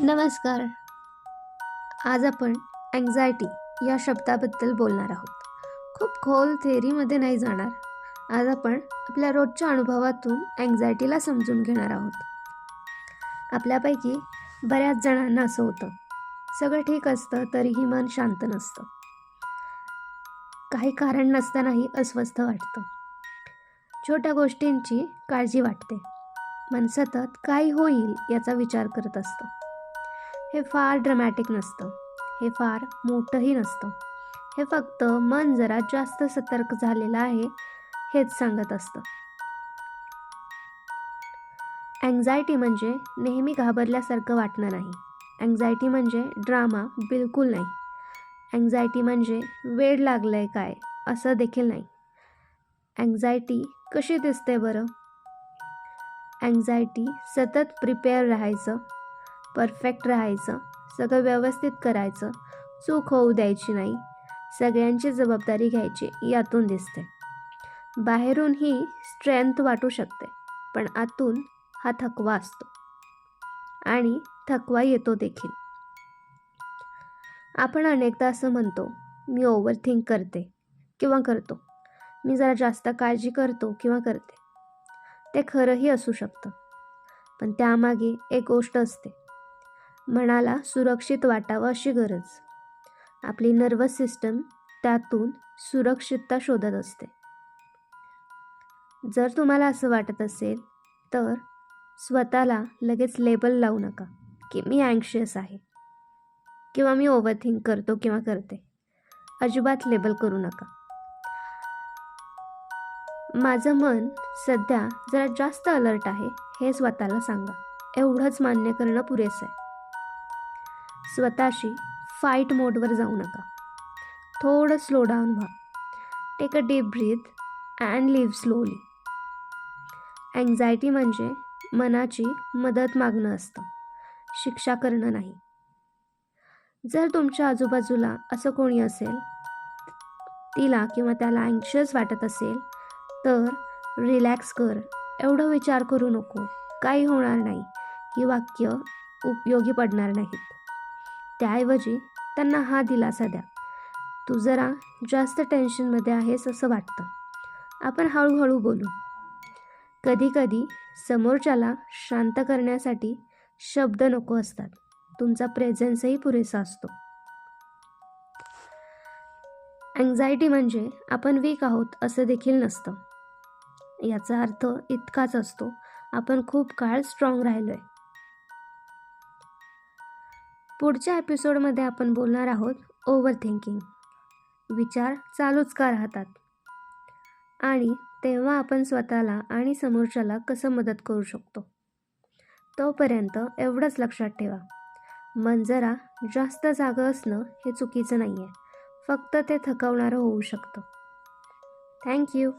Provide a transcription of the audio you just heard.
नमस्कार. आज आपण अँझायटी या शब्दाबद्दल बोलणार आहोत. खूप खोल थेअरीमध्ये नाही जाणार. आज आपण आपल्या रोजच्या अनुभवातून अँझायटीला समजून घेणार आहोत. आपल्यापैकी बऱ्याच जणांना असं होतं. सगळं ठीक असतं तरीही मन शांत नसतं. काही कारण नसतानाही अस्वस्थ वाटतं. छोट्या गोष्टींची काळजी वाटते. मन सतत काय होईल याचा विचार करत असतं. हे फार ड्रमॅटिक नसतं. हे फार मोठंही नसतं. हे फक्त मन जरा जास्त सतर्क झालेलं आहे हेच सांगत असतं. अँझायटी म्हणजे नेहमी घाबरल्यासारखं वाटणं नाही. अँझायटी म्हणजे ड्रामा बिलकुल नाही. अँझायटी म्हणजे वेळ लागलं आहे काय असं देखील नाही. अँझायटी कशी दिसते बरं? अँझायटी सतत प्रिपेअर राहायचं. परफेक्ट राहायचं. सगळं व्यवस्थित करायचं. चूक होऊ द्यायची नाही. सगळ्यांची जबाबदारी घ्यायची यातून दिसते. बाहेरून ही स्ट्रेंथ वाटू शकते पण आतून हा थकवा असतो. आणि थकवा येतो देखील. आपण अनेकदा असं म्हणतो मी ओव्हर थिंक करते किंवा करतो. मी जरा जास्त काळजी करतो किंवा करते. ते खरंही असू शकतं. पण त्यामागे एक गोष्ट असते. मनाला सुरक्षित वाटावं अशी गरज. आपली नर्वस सिस्टम त्यातून सुरक्षितता शोधत असते. जर तुम्हाला असं वाटत असेल तर स्वतःला लगेच लेबल लावू नका की मी अँक्शियस आहे किंवा मी ओव्हर थिंक करतो किंवा करते. अजिबात लेबल करू नका. माझं मन सध्या जरा जास्त अलर्ट आहे हे स्वतःला सांगा. एवढंच मान्य करणं पुरेसं आहे. स्वतःशी फाईट मोडवर जाऊ नका. थोडं स्लो डाऊन व्हा. Take a deep breath and live slowly anxiety म्हणजे मनाची मदत मागणं असतं. शिक्षा करणं नाही. जर तुमच्या आजूबाजूला असं कोणी असेल तिला किंवा त्याला अँक्शियस वाटत असेल तर रिलॅक्स कर. एवढं विचार करू नको. काही होणार नाही. ही वाक्य उपयोगी पडणार नाहीत. त्याऐवजी त्यांना हा दिलासा द्या. तू जरा जास्त टेन्शनमध्ये आहेस असं वाटतं. आपण हळूहळू बोलू. कधीकधी समोरच्याला शांत करण्यासाठी शब्द नको असतात. तुमचा प्रेझेन्सही पुरेसा असतो. अँझायटी म्हणजे आपण वीक आहोत असं देखील नसतं. याचा अर्थ इतकाच असतो. आपण खूप काळ स्ट्रॉंग राहिलो आहे पुढच्या एपिसोडमध्ये आपण बोलणार आहोत ओव्हर थिंकिंग विचार चालूच का राहतात? आणि तेव्हा आपण स्वतःला आणि समोरच्याला कसं मदत करू शकतो? तोपर्यंत एवढंच लक्षात ठेवा. मन जरा जास्त जागं असणं हे चुकीचं नाही आहे फक्त ते थकवणारं होऊ शकतं. थँक्यू